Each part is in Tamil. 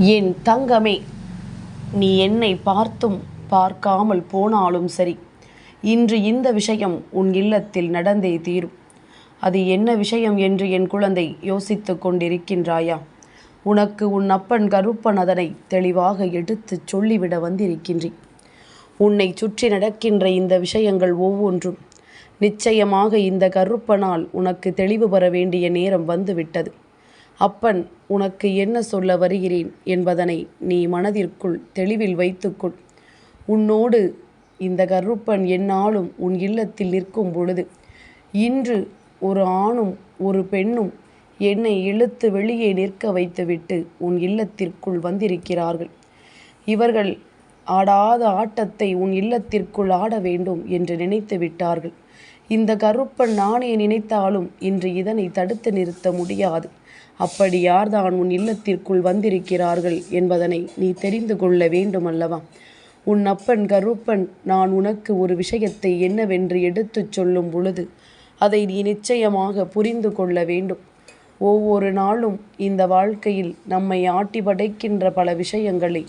என் தங்கமே நீ என்னை பார்த்தும் பார்க்காமல் போனாலும் சரி. இன்று இந்த விஷயம் உன் இல்லத்தில் நடந்தே தீரும். அது என்ன விஷயம் என்று என் குழந்தை யோசித்து கொண்டிருக்கின்றாயா? உனக்கு உன் அப்பன் கருப்பன் அதனை தெளிவாக எடுத்துச் சொல்லிவிட வந்திருக்கின்றேன். உன்னை சுற்றி நடக்கின்ற இந்த விஷயங்கள் ஒவ்வொன்றும் நிச்சயமாக இந்த கருப்பனால் உனக்கு தெளிவு பெற வேண்டிய நேரம் வந்துவிட்டது. அப்பன் உனக்கு என்ன சொல்ல வருகிறேன் என்பதனை நீ மனதிற்குள் தெளிவில் வைத்துக்கொள். உன்னோடு இந்த கருப்பன் என்னாலும் உன் இல்லத்தில் நிற்கும் பொழுது இன்று ஒரு ஆணும் ஒரு பெண்ணும் என்னை இழுத்து வெளியே நிற்க வைத்துவிட்டு உன் இல்லத்திற்குள் வந்திருக்கிறார்கள். இவர்கள் ஆடாத ஆட்டத்தை உன் இல்லத்திற்குள் ஆட வேண்டும் என்று நினைத்து விட்டார்கள். இந்த கருப்பன் நானே நினைத்தாலும் இன்று இதனை தடுத்து நிறுத்த முடியாது. அப்படி யார்தான் உன் இல்லத்திற்குள் வந்திருக்கிறார்கள் என்பதனை நீ தெரிந்து கொள்ள வேண்டுமல்லவா? உன் அப்பன் கருப்பன் நான் உனக்கு ஒரு விஷயத்தை என்னவென்று எடுத்துச் சொல்லும் பொழுது அதை நீ நிச்சயமாக புரிந்து கொள்ள வேண்டும். ஒவ்வொரு நாளும் இந்த வாழ்க்கையில் நம்மை ஆட்டி படைக்கின்ற பல விஷயங்களை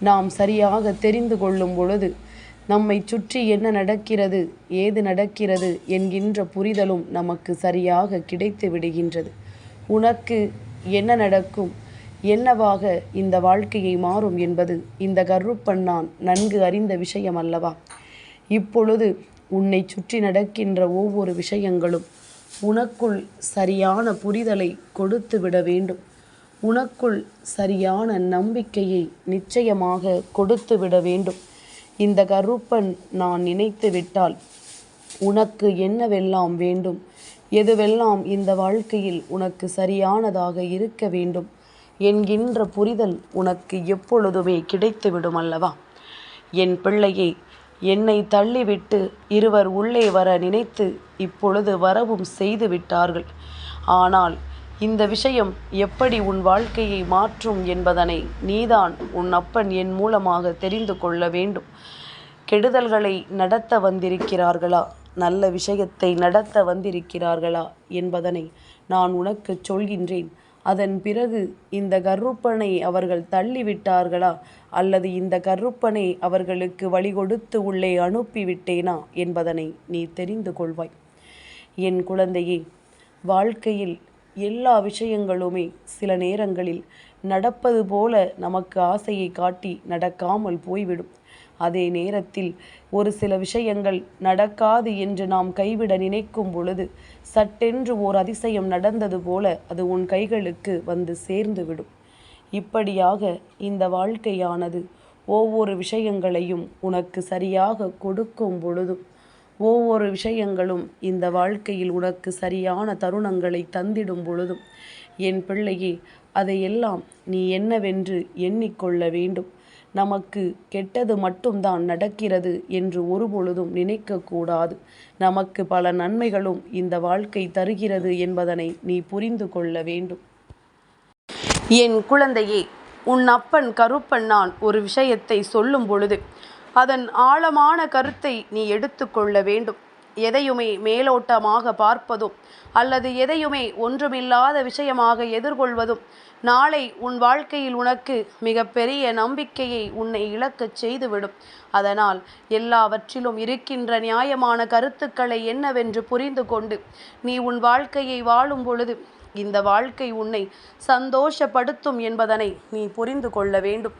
நாம் சரியாக தெரிந்து கொள்ளும் பொழுது நம்மை சுற்றி என்ன நடக்கிறது ஏது நடக்கிறது என்கின்ற புரிதலும் நமக்கு சரியாக கிடைத்து விடுகின்றது. உனக்கு என்ன நடக்கும்? என்னவாக இந்த வாழ்க்கையை மாறும் என்பது இந்த கருப்பன் நான் நன்கு அறிந்த விஷயம் அல்லவா இப்பொழுது உன்னை சுற்றி நடக்கின்ற ஒவ்வொரு விஷயங்களும் உனக்குள் சரியான புரிதலை கொடுத்து விட வேண்டும். உனக்குள் சரியான நம்பிக்கையை நிச்சயமாக கொடுத்து விட வேண்டும். இந்த கருப்பன் நான் நினைத்து விட்டால் உனக்கு என்னவெல்லாம் வேண்டும்? எதுவெல்லாம் இந்த வாழ்க்கையில் உனக்கு சரியானதாக இருக்க வேண்டும்? என்கின்ற புரிதல் உனக்கு எப்பொழுதுமே கிடைத்துவிடும் அல்லவா? என் பிள்ளையை என்னை தள்ளிவிட்டு இருவர் உள்ளே வர நினைத்து இப்பொழுது வரவும் செய்து விட்டார்கள். ஆனால் இந்த விஷயம் எப்படி உன் வாழ்க்கையை மாற்றும் என்பதனை நீதான் உன் அப்பன் என் மூலமாக தெரிந்து கொள்ள வேண்டும். கெடுதல்களை நடத்த வந்திருக்கிறார்களா? நல்ல விஷயத்தை நடத்த வந்திருக்கிறார்களா என்பதனை நான் உனக்கு சொல்கின்றேன். அதன் பிறகு இந்த கருப்பனை அவர்கள் தள்ளிவிட்டார்களா? அல்லது இந்த கருப்பனை அவர்களுக்கு வழி கொடுத்து உள்ளே அனுப்பிவிட்டேனா என்பதனை நீ தெரிந்து கொள்வாய். என் குழந்தையே வாழ்க்கையில் எல்லா விஷயங்களுமே சில நேரங்களில் நடப்பது போல நமக்கு ஆசையை காட்டி நடக்காமல் போய்விடும். அதே நேரத்தில் ஒரு சில விஷயங்கள் நடக்காது என்று நாம் கைவிட நினைக்கும் பொழுது சட்டென்று ஓர் அதிசயம் நடந்தது போல அது உன் கைகளுக்கு வந்து சேர்ந்துவிடும். இப்படியாக இந்த வாழ்க்கையானது ஒவ்வொரு விஷயங்களையும் உனக்கு சரியாக கொடுக்கும் பொழுதும் ஒவ்வொரு விஷயங்களும் இந்த வாழ்க்கையில் உனக்கு சரியான தருணங்களை தந்திடும் பொழுதும் என் பிள்ளையே அதையெல்லாம் நீ என்னவென்று எண்ணிக்கொள்ள வேண்டும். நமக்கு கெட்டது மட்டும்தான் நடக்கிறது என்று ஒருபொழுதும் நினைக்கக்கூடாது. நமக்கு பல நன்மைகளும் இந்த வாழ்க்கை தருகிறது என்பதனை நீ புரிந்து கொள்ள வேண்டும். என் குழந்தையே உன் அப்பன் கருப்பன் நான் ஒரு விஷயத்தை சொல்லும் பொழுது அதன் ஆழமான கருத்தை நீ எடுத்துக்கொள்ள வேண்டும். எதையுமே மேலோட்டமாக பார்ப்பதும் அல்லது எதையுமே ஒன்றுமில்லாத விஷயமாக எதிர்கொள்வதும் நாளை உன் வாழ்க்கையில் உனக்கு மிகப்பெரிய நம்பிக்கையை உன்னை இழக்கச் செய்துவிடும். அதனால் எல்லாவற்றிலும் இருக்கின்ற நியாயமான கருத்துக்களை என்னவென்று புரிந்து கொண்டு நீ உன் வாழ்க்கையை வாழும் பொழுது இந்த வாழ்க்கை உன்னை சந்தோஷப்படுத்தும் என்பதனை நீ புரிந்து கொள்ள வேண்டும்.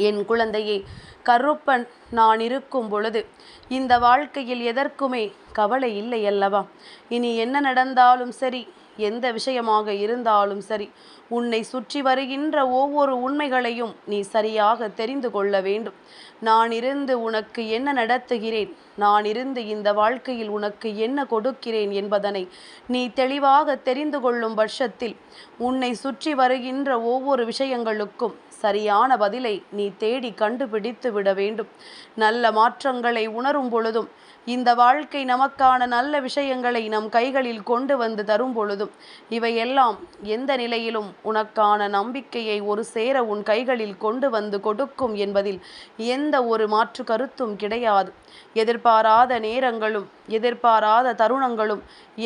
என் குழந்தையே கருப்பன் நான் இருக்கும் பொழுது இந்த வாழ்க்கையில் எதற்குமே கவலை இல்லை அல்லவா? இனி என்ன நடந்தாலும் சரி எந்த விஷயமாக இருந்தாலும் சரி உன்னை சுற்றி வருகின்ற ஒவ்வொரு உண்மைகளையும் நீ சரியாக தெரிந்து கொள்ள வேண்டும். நான் இருந்து உனக்கு என்ன நடத்துகிறேன்? நான் இருந்து இந்த வாழ்க்கையில் உனக்கு என்ன கொடுக்கிறேன் என்பதனை நீ தெளிவாக தெரிந்து கொள்ளும் பட்சத்தில் உன்னை சுற்றி வருகின்ற ஒவ்வொரு விஷயங்களுக்கும் சரியான பதிலை நீ தேடி கண்டுபிடித்து விட வேண்டும். நல்ல மாற்றங்களை உணரும் பொழுதும் இந்த வாழ்க்கை நமக்கான நல்ல விஷயங்களை நம் கைகளில் கொண்டு வந்து தரும் பொழுதும் இவையெல்லாம் எந்த நிலையிலும் உனக்கான நம்பிக்கையை ஒரு சேர உன் கைகளில் கொண்டு வந்து கொடுக்கும் என்பதில் எந்த ஒரு மாற்று கருத்தும் கிடையாது. எதிர்பாராத நேரங்களும் எதிர்பாராத தருணங்களும்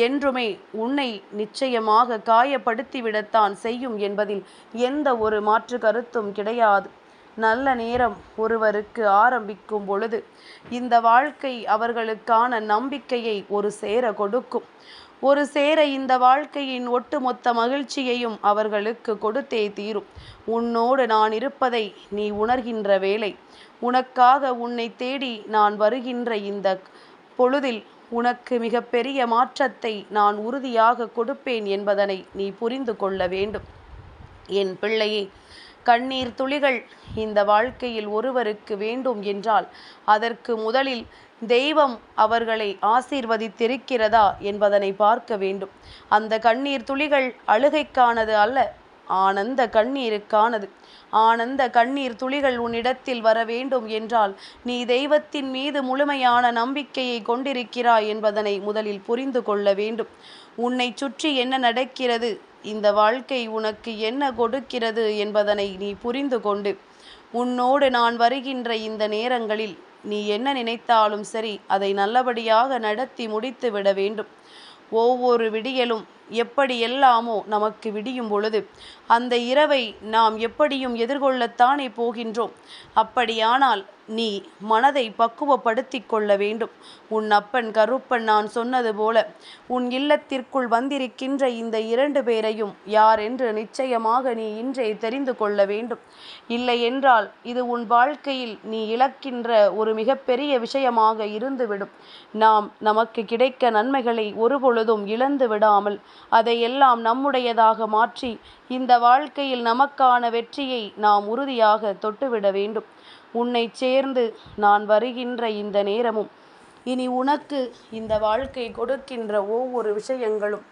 என்றுமே உன்னை நிச்சயமாக காயப்படுத்திவிடத்தான் செய்யும் என்பதில் எந்த ஒரு மாற்று கருத்தும் கிடையாது. நல்ல நேரம் ஒருவருக்கு ஆரம்பிக்கும் பொழுது இந்த வாழ்க்கை அவர்களுக்கான நம்பிக்கையை ஒரு சேர கொடுக்கும். ஒரு சேர இந்த வாழ்க்கையின் ஒட்டுமொத்த மகிழ்ச்சியையும் அவர்களுக்கு கொடுத்தே தீரும். உன்னோடு நான் இருப்பதை நீ உணர்கின்ற வேளை உனக்காக உன்னை தேடி நான் வருகின்ற இந்த பொழுதில் உனக்கு மிகப்பெரிய மாற்றத்தை நான் உறுதியாக கொடுப்பேன் என்பதனை நீ புரிந்து கொள்ள வேண்டும். என் பிள்ளையே கண்ணீர் துளிகள் இந்த வாழ்க்கையில் ஒருவருக்கு வேண்டும் என்றால் அதற்கு முதலில் தெய்வம் அவர்களை ஆசீர்வதித்திருக்கிறதா என்பதனை பார்க்க வேண்டும். அந்த கண்ணீர் துளிகள் அழுகைக்கானது அல்ல ஆனந்த கண்ணீருக்கானது. ஆனந்த கண்ணீர் துளிகள் உன்னிடத்தில் வர வேண்டும் என்றால் நீ தெய்வத்தின் மீது முழுமையான நம்பிக்கையை கொண்டிருக்கிறாய் என்பதனை முதலில் புரிந்து கொள்ள வேண்டும். உன்னை சுற்றி என்ன நடக்கிறது? இந்த வாழ்க்கை உனக்கு என்ன கொடுக்கிறது என்பதனை நீ புரிந்து கொண்டு உன்னோடு நான் வருகின்ற இந்த நேரங்களில் நீ என்ன நினைத்தாலும் சரி அதை நல்லபடியாக நடத்தி முடித்து விட வேண்டும். ஒவ்வொரு விடியலும் எப்படி எல்லாமோ நமக்கு விடியும் பொழுது அந்த இரவை நாம் எப்படியும் எதிர்கொள்ளத்தானே போகின்றோம். அப்படியானால் நீ மனதை பக்குவப்படுத்தி கொள்ள வேண்டும். உன் அப்பன் கருப்பன் நான் சொன்னது போல உன் இல்லத்திற்குள் வந்திருக்கின்ற இந்த இரண்டு பேரையும் யார் என்று நிச்சயமாக நீ இன்றே தெரிந்து கொள்ள வேண்டும். இல்லை என்றால் இது உன் வாழ்க்கையில் நீ இழக்கின்ற ஒரு மிகப்பெரிய விஷயமாக இருந்துவிடும். நாம் நமக்கு கிடைக்க நன்மைகளை ஒருபொழுதும் இழந்து விடாமல் அதையெல்லாம் நம்முடையதாக மாற்றி இந்த வாழ்க்கையில் நமக்கான வெற்றியை நாம் உறுதியாக தொட்டுவிட வேண்டும். உன்னை சேர்ந்து நான் வருகின்ற இந்த நேரமும். இனி உனக்கு இந்த வாழ்க்கை கொடுக்கின்ற ஒவ்வொரு விஷயங்களும்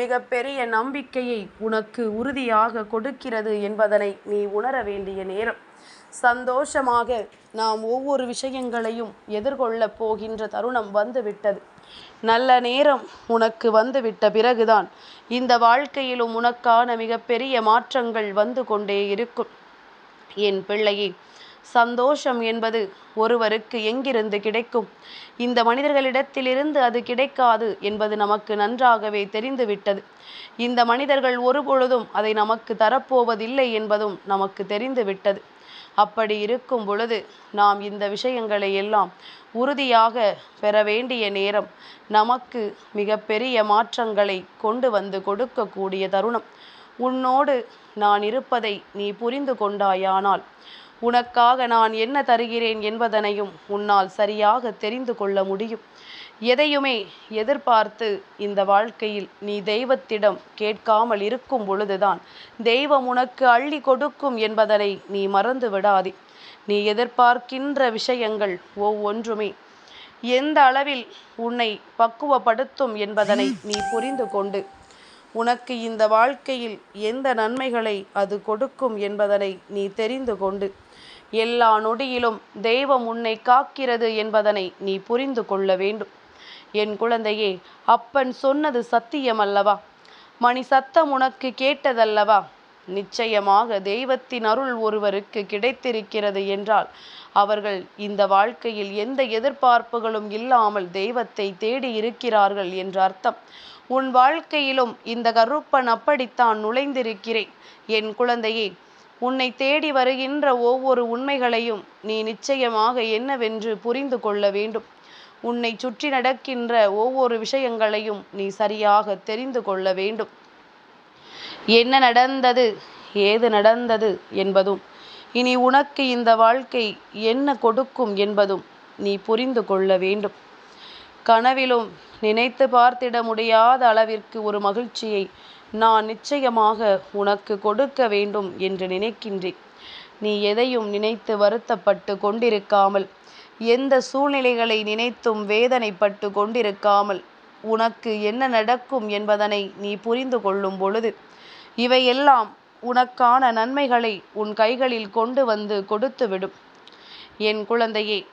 மிகப்பெரிய நம்பிக்கையை உனக்கு உறுதியாக கொடுக்கிறது என்பதனை நீ உணர வேண்டிய நேரம். சந்தோஷமாக நாம் ஒவ்வொரு விஷயங்களையும் எதிர்கொள்ளப் போகின்ற தருணம் வந்துவிட்டது. நல்ல நேரம் உனக்கு வந்துவிட்ட பிறகுதான் இந்த வாழ்க்கையிலும் உனக்கான மிகப்பெரிய மாற்றங்கள் வந்து கொண்டே இருக்கும். என் பிள்ளையே சந்தோஷம் என்பது ஒருவருக்கு எங்கிருந்து கிடைக்கும்? இந்த மனிதர்களிடத்திலிருந்து அது கிடைக்காது என்பது நமக்கு நன்றாகவே தெரிந்துவிட்டது. இந்த மனிதர்கள் ஒருபொழுதும் அதை நமக்கு தரப்போவதில்லை என்பதும் நமக்கு தெரிந்துவிட்டது. அப்படி இருக்கும் பொழுது நாம் இந்த விஷயங்களை எல்லாம் உறுதியாக பெற வேண்டிய நேரம் நமக்கு மிகப்பெரிய மாற்றங்களை கொண்டு வந்து கொடுக்கக்கூடிய தருணம். உன்னோடு நான் இருப்பதை நீ புரிந்து கொண்டாயானால் உனக்காக நான் என்ன தருகிறேன் என்பதனையும் உன்னால் சரியாக தெரிந்து கொள்ள முடியும். எதையுமே எதிர்பார்த்து இந்த வாழ்க்கையில் நீ தெய்வத்திடம் கேட்காமல் இருக்கும் பொழுதுதான் தெய்வம் உனக்கு அள்ளி கொடுக்கும் என்பதனை நீ மறந்து விடாதே. நீ எதிர்பார்க்கின்ற விஷயங்கள் ஒவ்வொன்றுமே எந்த அளவில் உன்னை பக்குவப்படுத்தும் என்பதனை நீ புரிந்து கொண்டு உனக்கு இந்த வாழ்க்கையில் எந்த நன்மைகளை அது கொடுக்கும் என்பதனை நீ தெரிந்து கொண்டு எல்லா நொடியிலும் தெய்வம் உன்னை காக்கிறது என்பதனை நீ புரிந்து கொள்ள வேண்டும். என் குழந்தையே அப்பன் சொன்னது சத்தியம் அல்லவா மணி சத்தம் உனக்கு கேட்டதல்லவா? நிச்சயமாக தெய்வத்தின் அருள் ஒருவருக்கு கிடைத்திருக்கிறது என்றால் அவர்கள் இந்த வாழ்க்கையில் எந்த எதிர்பார்ப்புகளும் இல்லாமல் தெய்வத்தை தேடி இருக்கிறார்கள் என்ற அர்த்தம். உன் வாழ்க்கையிலும் இந்த கருப்பன் அப்படித்தான் நுழைந்திருக்கிறேன். என் குழந்தையே உன்னை தேடி வருகின்ற ஒவ்வொரு உண்மைகளையும் நீ நிச்சயமாக என்னவென்று புரிந்து கொள்ள வேண்டும். உன்னை சுற்றி நடக்கின்ற ஒவ்வொரு விஷயங்களையும் நீ சரியாக தெரிந்து கொள்ள வேண்டும். என்ன நடந்தது ஏது நடந்தது என்பதும் இனி உனக்கு இந்த வாழ்க்கை என்ன கொடுக்கும் என்பதும் நீ புரிந்து கொள்ள வேண்டும். கனவிலும் நினைத்து பார்த்திட முடியாத அளவிற்கு ஒரு மகிழ்ச்சியை நான் நிச்சயமாக உனக்கு கொடுக்க வேண்டும் என்று நினைக்கின்றேன். நீ எதையும் நினைத்து வருத்தப்பட்டு கொண்டிருக்காமல் எந்த சூழ்நிலைகளை நினைத்தும் வேதனைப்பட்டு கொண்டிருக்காமல் உனக்கு என்ன நடக்கும் என்பதனை நீ புரிந்து கொள்ளும் பொழுது இவையெல்லாம் உனக்கான நன்மைகளை உன் கைகளில் கொண்டு வந்து கொடுத்துவிடும். என் குழந்தையே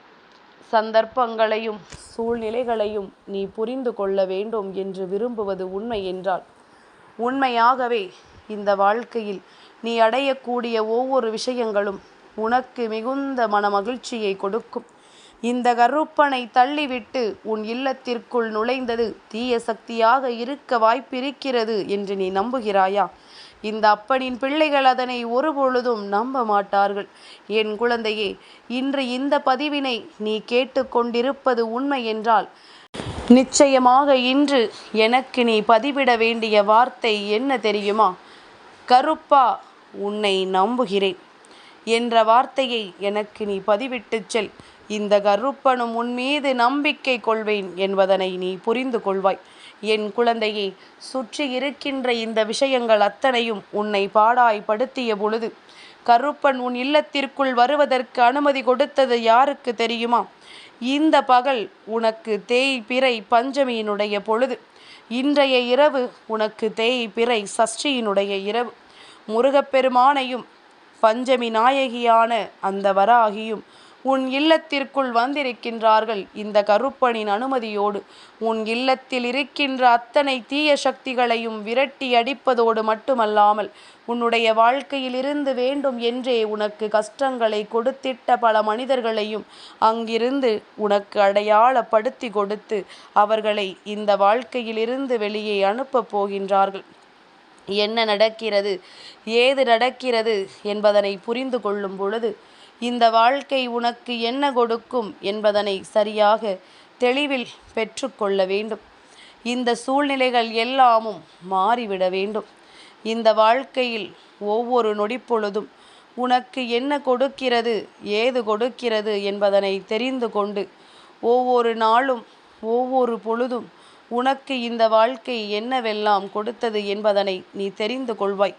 சந்தர்ப்பங்களையும் சூழ்நிலைகளையும் நீ புரிந்து கொள்ள வேண்டும் என்று விரும்புவது உண்மை என்றால் உண்மையாகவே இந்த வாழ்க்கையில் நீ அடையக்கூடிய ஒவ்வொரு விஷயங்களும் உனக்கு மிகுந்த மன மகிழ்ச்சியை கொடுக்கும். இந்த கருப்பனை தள்ளிவிட்டு உன் இல்லத்திற்குள் நுழைந்தது தீய சக்தியாக இருக்க வாய்ப்பிருக்கிறது என்று நீ நம்புகிறாயா? இந்த அப்பனின் பிள்ளைகள் அதனை ஒருபொழுதும் நம்ப மாட்டார்கள். என் குழந்தையே இன்று இந்த பதிவினை நீ கேட்டுக்கொண்டிருப்பது உண்மை என்றால் நிச்சயமாக இன்று எனக்கு நீ பதிவிட வேண்டிய வார்த்தை என்ன தெரியுமா? கருப்பா உன்னை நம்புகிறேன். என்ற வார்த்தையை எனக்கு நீ பதிவிட்டுச் செல். இந்த கருப்பனும் உன் மீது நம்பிக்கை கொள்வேன் என்பதனை நீ புரிந்து கொள்வாய். என் குழந்தையே சுற்றி இருக்கின்ற இந்த விஷயங்கள் அத்தனையும் உன்னை பாடாய்படுத்திய பொழுது கருப்பன் உன் இல்லத்திற்குள் வருவதற்கு அனுமதி கொடுத்தது யாருக்கு தெரியுமா? இந்த பகல் உனக்கு தேய் பிறை பஞ்சமியினுடைய பொழுது. இன்றைய இரவு உனக்கு தேய் பிறை சஷ்டியினுடைய இரவு. முருகப்பெருமானையும் பஞ்சமி நாயகியான அந்த வராகியும் உன் இல்லத்திற்குள் வந்திருக்கின்றார்கள். இந்த கருப்பனின் அனுமதியோடு உன் இல்லத்தில் இருக்கின்ற அத்தனை தீய சக்திகளையும் விரட்டி அடிப்பதோடு மட்டுமல்லாமல் உன்னுடைய வாழ்க்கையில் இருந்து வேண்டும் என்றே உனக்கு கஷ்டங்களை கொடுத்திட்ட பல மனிதர்களையும் அங்கிருந்து உனக்கு அடையாளப்படுத்தி கொடுத்து அவர்களை இந்த வாழ்க்கையிலிருந்து வெளியே அனுப்பப் போகின்றார்கள். என்ன நடக்கிறது? ஏது நடக்கிறது? என்பதனை புரிந்து கொள்ளும் பொழுது இந்த வாழ்க்கை உனக்கு என்ன கொடுக்கும் என்பதனை சரியாக தெளிவில் பெற்றுக்கொள்ள வேண்டும். இந்த சூழ்நிலைகள் எல்லாமும் மாறிவிட வேண்டும். இந்த வாழ்க்கையில் ஒவ்வொரு நொடிப்பொழுதும் உனக்கு என்ன கொடுக்கிறது ஏது கொடுக்கிறது என்பதனை தெரிந்து கொண்டு ஒவ்வொரு நாளும் ஒவ்வொரு பொழுதும் உனக்கு இந்த வாழ்க்கை என்னவெல்லாம் கொடுத்தது என்பதனை நீ தெரிந்து கொள்வாய்.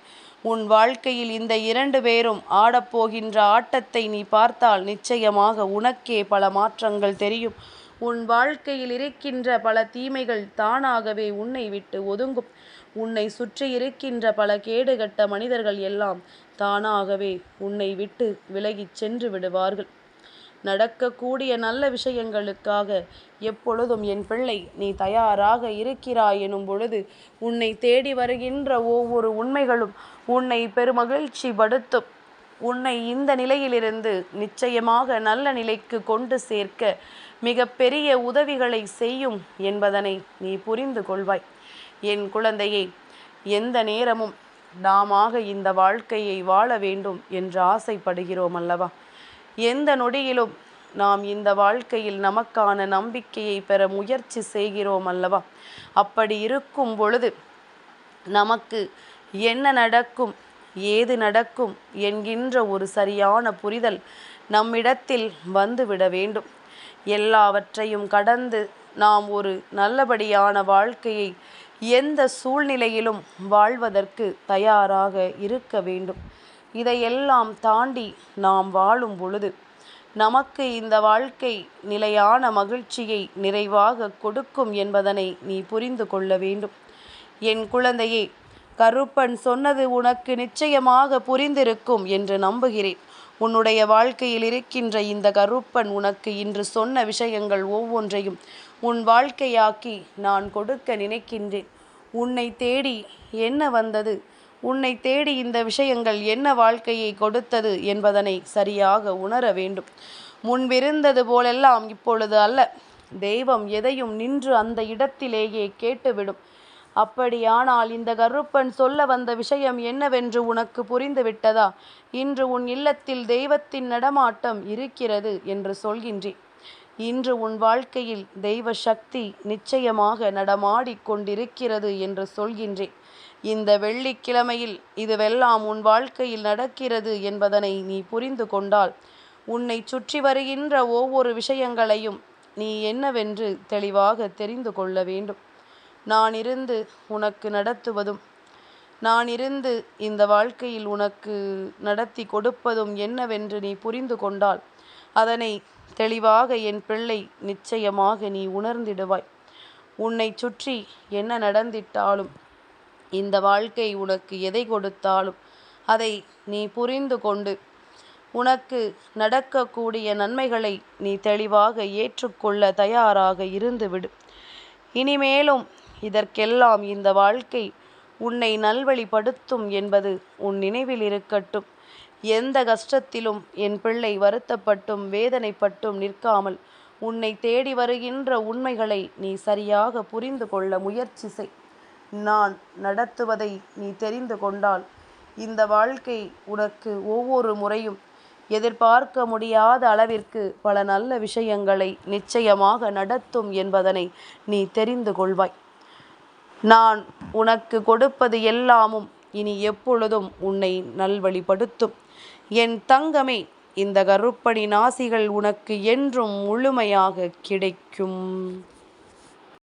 உன் வாழ்க்கையில் இந்த இரண்டு பேரும் ஆடப்போகின்ற ஆட்டத்தை நீ பார்த்தால் நிச்சயமாக உனக்கே பல மாற்றங்கள் தெரியும். உன் வாழ்க்கையில் இருக்கின்ற பல தீமைகள் தானாகவே உன்னை விட்டு ஒதுங்கும். உன்னை சுற்றி இருக்கின்ற பல கேடுகட்ட மனிதர்கள் எல்லாம் தானாகவே உன்னை விட்டு விலகிச் சென்று விடுவார்கள். நடக்கக்கூடிய நல்ல விஷயங்களுக்காக எப்பொழுதும் என் பிள்ளை நீ தயாராக இருக்கிறாய் எனும் பொழுது உன்னை தேடி வருகின்ற ஒவ்வொரு உண்மைகளும் உன்னை பெருமகிழ்ச்சி படுத்தும். உன்னை இந்த நிலையிலிருந்து நிச்சயமாக நல்ல நிலைக்கு கொண்டு சேர்க்க மிக பெரிய உதவிகளை செய்யும் என்பதனை நீ புரிந்து கொள்வாய். என் குழந்தையை எந்த நேரமும் நாமாக இந்த வாழ்க்கையை வாழ வேண்டும் என்று ஆசைப்படுகிறோம் அல்லவா? எந்த நொடியிலும் நாம் இந்த வாழ்க்கையில் நமக்கான நம்பிக்கையை பெற முயற்சி செய்கிறோம் அல்லவா? அப்படி இருக்கும் பொழுது நமக்கு என்ன நடக்கும் ஏது நடக்கும் என்கின்ற ஒரு சரியான புரிதல் நம்மிடத்தில் வந்துவிட வேண்டும். எல்லாவற்றையும் கடந்து நாம் ஒரு நல்லபடியான வாழ்க்கையை எந்த சூழ்நிலையிலும் வாழ்வதற்கு தயாராக இருக்க வேண்டும். இதையெல்லாம் தாண்டி நாம் வாழும் பொழுது நமக்கு இந்த வாழ்க்கை நிலையான மகிழ்ச்சியை நிறைவாக கொடுக்கும் என்பதனை நீ புரிந்து கொள்ள வேண்டும். என் குழந்தையே கருப்பன் சொன்னது உனக்கு நிச்சயமாக புரிந்திருக்கும் என்று நம்புகிறேன். உன்னுடைய வாழ்க்கையில் இருக்கின்ற இந்த கருப்பன் உனக்கு இன்று சொன்ன விஷயங்கள் ஒவ்வொன்றையும் உன் வாழ்க்கையாக்கி நான் கொடுக்க நினைக்கின்றேன். உன்னை தேடி என்ன வந்தது? உன்னை தேடி இந்த விஷயங்கள் என்ன வாழ்க்கையை கொடுத்தது என்பதனை சரியாக உணர வேண்டும். முன்பிருந்தது போலெல்லாம் இப்பொழுது அல்ல. தெய்வம் எதையும் நின்று அந்த இடத்திலேயே கேட்டுவிடும். அப்படியானால் இந்த கருப்பன் சொல்ல வந்த விஷயம் என்னவென்று உனக்கு புரிந்துவிட்டதா? இன்று உன் இல்லத்தில் தெய்வத்தின் நடமாட்டம் இருக்கிறது என்று சொல்கின்றேன். இன்று உன் வாழ்க்கையில் தெய்வ சக்தி நிச்சயமாக நடமாடிக்கொண்டிருக்கிறது என்று சொல்கின்றேன். இந்த வெள்ளிக்கிழமையில் இதுவெல்லாம் உன் வாழ்க்கையில் நடக்கிறது என்பதனை நீ புரிந்து கொண்டால் உன்னை சுற்றி வருகின்ற ஒவ்வொரு விஷயங்களையும் நீ என்னவென்று தெளிவாக தெரிந்து கொள்ள வேண்டும். நான் இருந்து உனக்கு நடத்துவதும் நான் இருந்து இந்த வாழ்க்கையில் உனக்கு நடத்தி கொடுப்பதும் என்னவென்று நீ புரிந்து கொண்டால் அதனை தெளிவாக என் பிள்ளை நிச்சயமாக நீ உணர்ந்திடுவாய். உன்னை சுற்றி என்ன நடந்திட்டாலும் இந்த வாழ்க்கை உனக்கு எதை கொடுத்தாலும் அதை நீ புரிந்து கொண்டு உனக்கு நடக்கக்கூடிய நன்மைகளை நீ தெளிவாக ஏற்றுக்கொள்ள தயாராக இருந்துவிடு. இனிமேலும் இதற்கெல்லாம் இந்த வாழ்க்கை உன்னை நல்வழிப்படுத்தும் என்பது உன் நினைவில் இருக்கட்டும். எந்த கஷ்டத்திலும் என் பிள்ளை வருத்தப்பட்டும் வேதனைப்பட்டும் நிற்காமல் உன்னை தேடி வருகின்ற உண்மைகளை நீ சரியாக புரிந்து கொள்ள முயற்சி செய். நான் நடத்துவதை நீ தெரிந்து கொண்டால் இந்த வாழ்க்கை உனக்கு ஒவ்வொரு முறையும் எதிர்பார்க்க முடியாத அளவிற்கு பல நல்ல விஷயங்களை நிச்சயமாக நடத்தும் என்பதனை நீ தெரிந்து கொள்வாய். நான் உனக்கு கொடுப்பது எல்லாமும் இனி எப்பொழுதும் உன்னை நல்வழிப்படுத்தும். என் தங்கமே இந்த கருப்பணி நாசிகள் உனக்கு என்றும் முழுமையாக கிடைக்கும்.